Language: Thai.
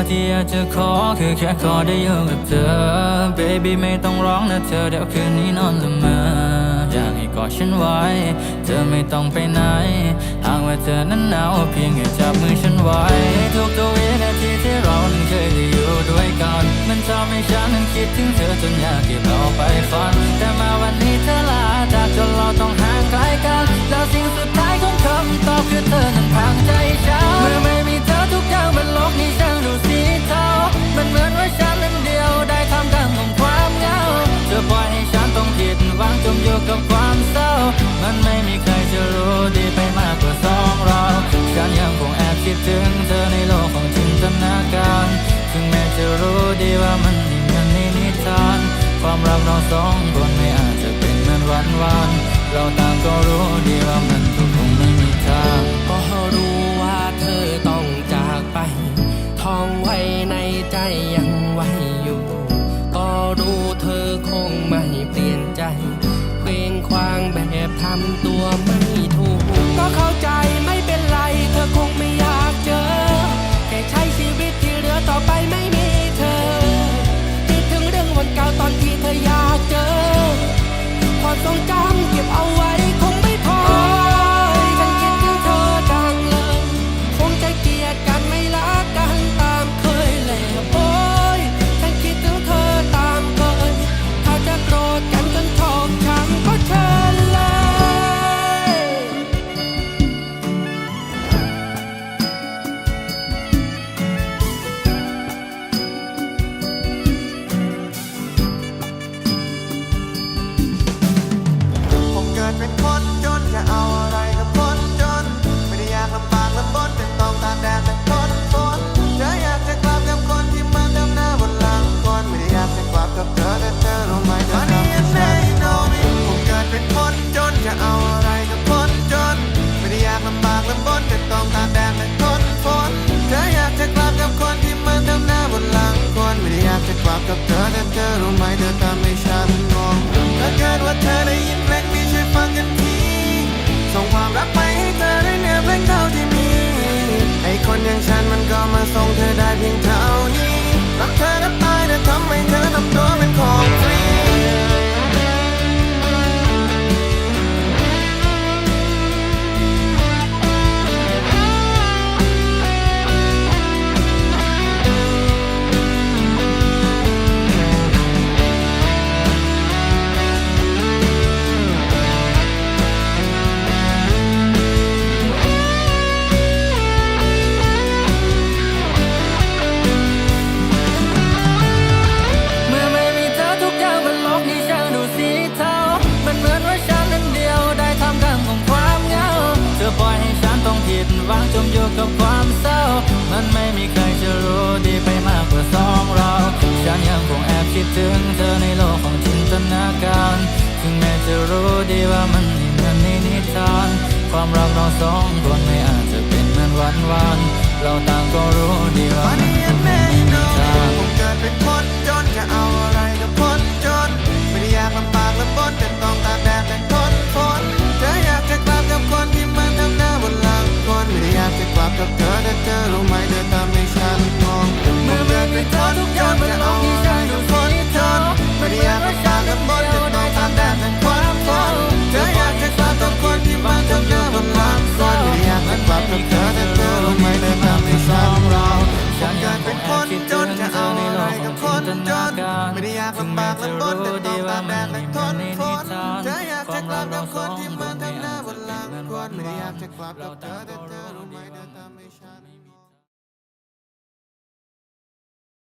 วที่อยากจะขอคือแค่ขอได้อยู่กับเธอ baby ไม่ต้องร้องนะเธอเดี๋ยวคืนนี้นอนละเมออยากให้กอดฉันไว้ เธอไม่ต้องไปไหนอ้างว่าเธอนั้นหนาวเพียงแค่จับมือฉันไว้ ทุกๆวินาทีที่เรานั้นเคยได้อยู่ด้วยกัน มันทำให้ฉันนั้นคิดถึงเธอจนอยากเก็บเอาไปฝัน แต่มาวันนี้เธอลาจากจนเราต้องห่างไกลกัน แล้วสิ่งสุดท้ายของคำตอบคือเธอนั้น ปล่อยให้ฉันต้องผิดหวังจมอยู่กับความเศร้า มันไม่มีใครจะรู้ดีไปมากกว่าสองเรา ฉันยังคงแอบคิดถึงเธอในโลกของจินตนาการ ถึงแม้จะรู้ดีว่ามันม่เหมือนในนิทาน ความรักเราสองคนไม่อาจจะเป็นเหมือนวันวานเราต่างก็รู้ดีว่ามันก็คงไม่มีทางก็รู้ว่าเธอต้องจากไปท่องไว้ในใจ จะกลับกับเธอแต่เธอรู้ไหมเธอทำให้ฉันงงถ้าเกิดว่าเธอได้ยินเพลงนี้ช่วยฟังกันทีส่งความรักไปให้เธอได้เนื้อเพลงเท่าที่มีไอคนอย่างฉันมันก็มาส่งเธอได้เพียงเท่า ผิดหวังจมอยู่กับความเศร้า มันไม่มีใครจะรู้ดีไปมากกว่าสองเรา ฉันยังคงแอบคิดถึงเธอในโลกของจินตนาการ ถึงแม้จะรู้ดีว่ามันไม่เหมือนในนิทาน ความรักเราสองคนไม่อาจจะเป็นเหมือนวันวานๆเราต่างก็รู้ดีว่าวันมันนี้คยังงไม่ไม่มีนอนทางผมเกิดเป็นคนจนจะเอาอะไรกั กับเธอแต่เธอรู้ไหมเธอทำให้ฉันงงผมเกิดเป็นคนจนจะเอาอะไรกับคนจนไม่ได้อยากลำบากลำบนจนต้องตากแดดแต่ทนฝนเธออยากจะกลับกับคนที่มันทำหน้าบนหลังคนไม่อยากจะกลับกับเธอแต่เธอรู้ไหมเธอทำให้ฉันงงผมเกิดเป็นคนจนจะเอาอะไรกับคนจนไม่ได้อยากลำบากลำบนแต่ต้องตากแดดและทนฝนเธออยากจะกลับกับคนที่มันทำ น้นหลังคนไม่ได้อยากจะกลับกับเธอแต่เธอรู้ไหมเธอทำให้ฉัน